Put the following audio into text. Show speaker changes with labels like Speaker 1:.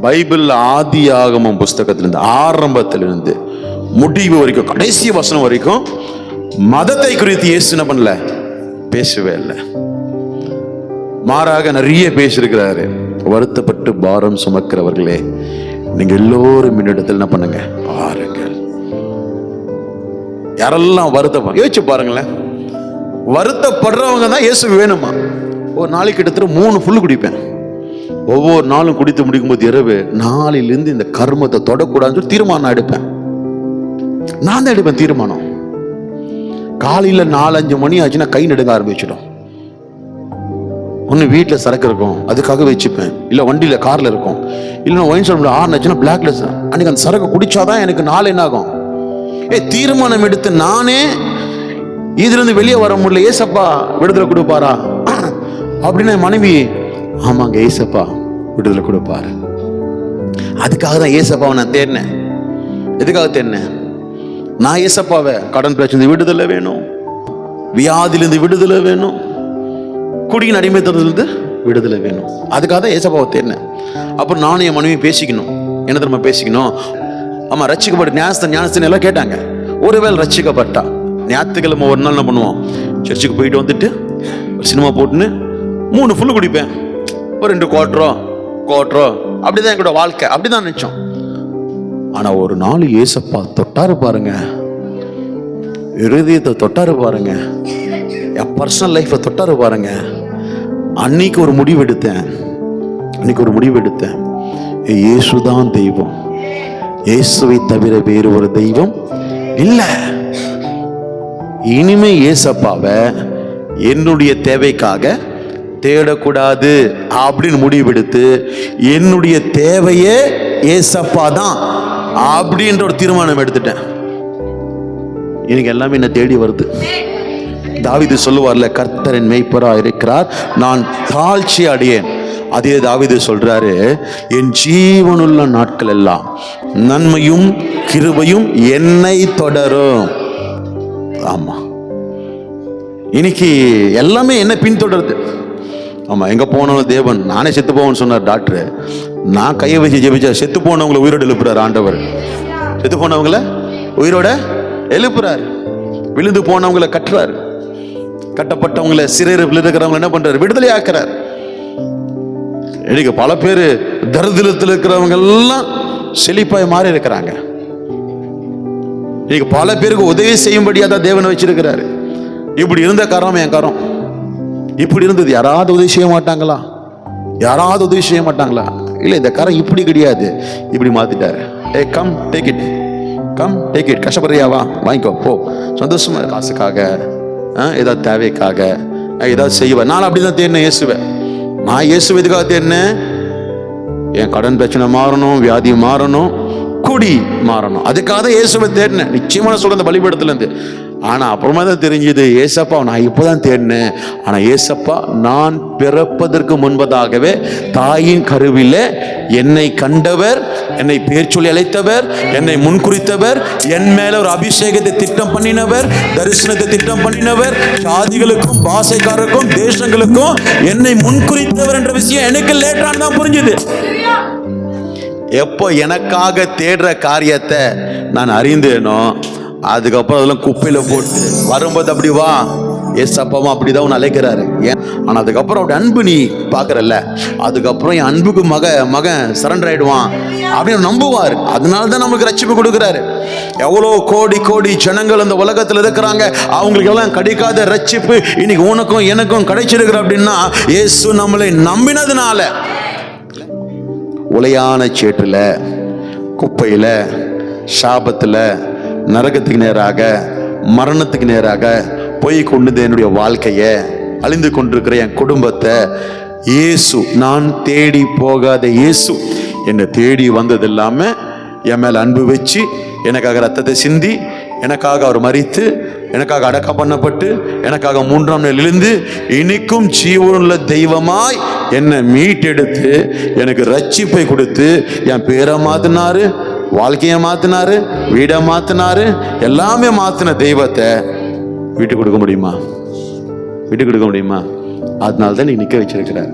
Speaker 1: Bible ஆதி ஆகமம் புஸ்தகத்திலிருந்து ஆரம்பத்திலிருந்து முடிவு வரைக்கும் கடைசி வசனம் வரைக்கும் மதத்தை குறித்து இயேசு என்ன பண்ணல? பேசவே இல்லை. மாறாக நிறைய பேசியிருக்கிறாரு. வருத்தப்பட்டு பாரம் சுமக்கிறவர்களே நீங்க எல்லோரும் என்னிடத்தில் என்ன பண்ணுங்க? பாருங்கள். யாரெல்லாம் வருத்தப்பா யோசிச்சு பாருங்களேன். வருத்தப்படுறவங்க தான் இயேசு வேணுமா? ஒரு நாளைக்கு கிட்டத்தட்ட மூணு ஃபுல்லு குடிப்பேன். ஒவ்வொரு நாளும் குடித்து முடிக்கும்போது இரவு நாளிலிருந்து இந்த கர்மத்தை தொடக்கூடாதுன்னு சொல்லி தீர்மானம் எடுப்பேன். நான் தான் எடுப்பேன் தீர்மானம். காலையில் நாலஞ்சு மணி ஆச்சுன்னா கை நடுங்க ஆரம்பிச்சிடும். ஒன்று வீட்டில் சரக்கு இருக்கும் அதுக்காக வச்சுப்பேன். இல்லை வண்டியில் காரில் இருக்கும். இல்லைன்னா ஒயின் ஷாப்பில் ஆறு ஆச்சுன்னா பிளாக்ல அன்னைக்கு அந்த சரக்கு குடிச்சாதான் எனக்கு நாள் என்ன ஆகும்? ஏ தீர்மானம் எடுத்து நானே இதுலேருந்து வெளியே வர முடியல ஏசப்பா விடுதலை கொடுப்பாரா? அப்படின்னு என் மனைவி ஆமாங்க ஏசப்பா. விடுதலை கொடுப்பாரு அதுக்காக தான் ஏசப்பாவை நான் தேடினேன். எதுக்காக தேடினேன்? நான் ஏசப்பாவை கடன் பிரச்சனை விடுதலை வேணும். வியாதியிலிருந்து விடுதலை வேணும். குடியின் அடிமைத்தனத்திலிருந்து விடுதலை வேணும். அதுக்காக தான் ஏசப்பாவை தேடினேன். அப்புறம் நானும் என் மனைவி பேசிக்கணும். என்ன தெரியுமா பேசிக்கணும்? ஆமாம் ரட்சிக்கப்பட்ட ஞானஸ்தன் ஞானஸ்தன் எல்லாம் கேட்டாங்க. ஒருவேளை ரட்சிக்கப்பட்டா? ஞாயிற்றுக்கிழமை ஒரு நாள் என்ன பண்ணுவோம்? சர்ச்சுக்கு போயிட்டு வந்துட்டு ஒரு சினிமா போட்டுன்னு மூணு ஃபுல்லு குடிப்பேன். ஒரு ரெண்டு குவார்ட்டரோ குவார்ட்டரோ அப்படிதான் எங்களோட வாழ்க்கை. அப்படிதான் நினைச்சோம். ஆனா ஒரு நாள் ஏசப்பா தொட்டாரு பாருங்க. இருதயத்தை தொட்டாரு பாருங்க. என் பர்சனல் லைஃப்பை தொட்டாரு பாருங்க. அன்னைக்கு ஒரு முடிவு எடுத்தேன். அன்னைக்கு ஒரு முடிவு எடுத்தேன். இயேசுதான் தெய்வம். இயேசுவை தவிர வேறு ஒரு தெய்வம் இல்லை. இனிமே ஏசப்பாவை என்னுடைய தேவைக்காக தேடக்கூடாது அப்படின்னு முடிவெடுத்து என்னுடைய தேவையே ஏசப்பா தான் அப்படின்ற ஒரு தீர்மானம் எடுத்துட்டேன். எனக்கு எல்லாமே என்ன தேடி வருது. தாவிது சொல்லுவார்ல கர்த்தரின் மெய்ப்பரா இருக்கிறார் நான் தாழ்ச்சி அடையேன். அதே தாவிது சொல்றாரு என் ஜீவனுள்ள நாட்கள் எல்லாம் நன்மையும் கிருபையும் என்னை தொடரும். ஆமா. இன்னைக்கு எல்லாமே என்ன பின்தொடருது. ஆமாம் எங்கே போனாலும் தேவன் நானே செத்து போவேன்னு சொன்னார் டாக்டர் நான் கையை வச்சு ஜெபிச்சா செத்து போனவங்களை உயிரோடு எழுப்புறாரு ஆண்டவர். செத்து போனவங்கள உயிரோட எழுப்புறாரு. விழுந்து போனவங்களை கட்டுறாரு. கட்டப்பட்டவங்களை சிறையில் இருக்கிறவங்க என்ன பண்றாரு? விடுதலை ஆக்குறாரு இன்னைக்கு பல பேர் தரித்திரத்தில் இருக்கிறவங்க எல்லாம் செழிப்பாய் மாறி இருக்கிறாங்க. இன்னைக்கு பல பேருக்கு உதவி செய்யும்படியாக தான் தேவனை வச்சிருக்கிறாரு. இப்படி இருந்த காரணம் என் காரம் இப்படி இருந்தது யாராவது உதவி செய்ய மாட்டாங்களா? யாராவது உதவி செய்ய மாட்டாங்களா? இல்லை இந்த காரம் இப்படி கிடையாது. இப்படி மாத்திட்டாரு. ஏ come take it come take it கஷ்டப்படுறியாவா வாங்கிக்கோ போ. சந்தோஷமா காசுக்காக ஆ, ஏதாவது தேவைக்காக ஏதாவது செய்வேன் நான் அப்படி தான் தேடினேன் இயேசுவேன் நான் இயேசு இதுக்காக தேடினேன்? என் கடன் பிரச்சனை மாறணும் வியாதி மாறணும் குடி மாறணும். அதுக்காக தான் இயேசுவை தேடினேன். நிச்சயமான நான் அந்த இந்த ஆனால் அப்புறமா தான் தெரிஞ்சது ஏசப்பா நான் இப்போ தான் தேடினேன். ஆனால் ஏசப்பா நான் பிறப்பதற்கு முன்பதாகவே தாயின் கருவிலே என்னை கண்டவர் என்னை பேர் சொல்லி அழைத்தவர் என்னை முன்குறித்தவர் என் மேல ஒரு அபிஷேகத்தை திட்டம் பண்ணினவர் தரிசனத்தை திட்டம் பண்ணினவர் சாதிகளுக்கும் பாசைக்காரருக்கும் தேசங்களுக்கும் என்னை முன்குறித்தவர் என்ற விஷயம் எனக்கு லேட்டான தான் புரிஞ்சுது. எப்போ எனக்காக தேடுற காரியத்தை நான் அறிந்தேனோ அதுக்கப்புறம் அதெல்லாம் குப்பையில போட்டு வரும்போது அப்படி வா. எஸ் அப்பாவும் அப்படிதான் உன்னை அழைக்கிறாரு. ஏன்? ஆனால் அதுக்கப்புறம் அவருடைய அன்பு நீ பார்க்கறல்ல. அதுக்கப்புறம் என் அன்புக்கு மக மகன் சரண்டர் ஆயிடுவான் அப்படின்னு நம்புவார். அதனால தான் நமக்கு ரட்சிப்பு கொடுக்குறாரு. எவ்வளோ கோடி கோடி ஜனங்கள் அந்த உலகத்தில் இருக்கிறாங்க. அவங்களுக்கு எல்லாம் கிடைக்காத ரட்சிப்பு இன்னைக்கு உனக்கும் எனக்கும் கிடைச்சிருக்கிற அப்படின்னா ஏசு நம்மளை நம்பினதுனால. உலையான சேற்றில் குப்பையில் சாபத்தில் நரகத்துக்கு நேராக மரணத்துக்கு நேராக போய் கொண்டு என்னுடைய வாழ்க்கையை அழிந்து கொண்டிருக்கிற என் குடும்பத்தை இயேசு நான் தேடி போகாத இயேசு என்னை தேடி வந்தது இல்லாமல் என் மேல் அன்பு வச்சு எனக்காக ரத்தத்தை சிந்தி எனக்காக அவர் மறித்து எனக்காக அடக்கம் பண்ணப்பட்டு எனக்காக மூன்றாம் நாள் எழுந்து இனிக்கும் ஜீவனுள்ள தெய்வமாய் என்னை மீட்டெடுத்து எனக்கு ரட்சிப்பை கொடுத்து என் பேரை மாத்தினாரு. வாழ்க்கையை மாத்தினாரு வீடை மாத்தினாரு எல்லாமே மாத்தின தெய்வத்தை விட்டு கொடுக்க முடியுமா? விட்டு கொடுக்க முடியுமா? அதனால தான் நீ நிற்க வச்சிருக்கிறார்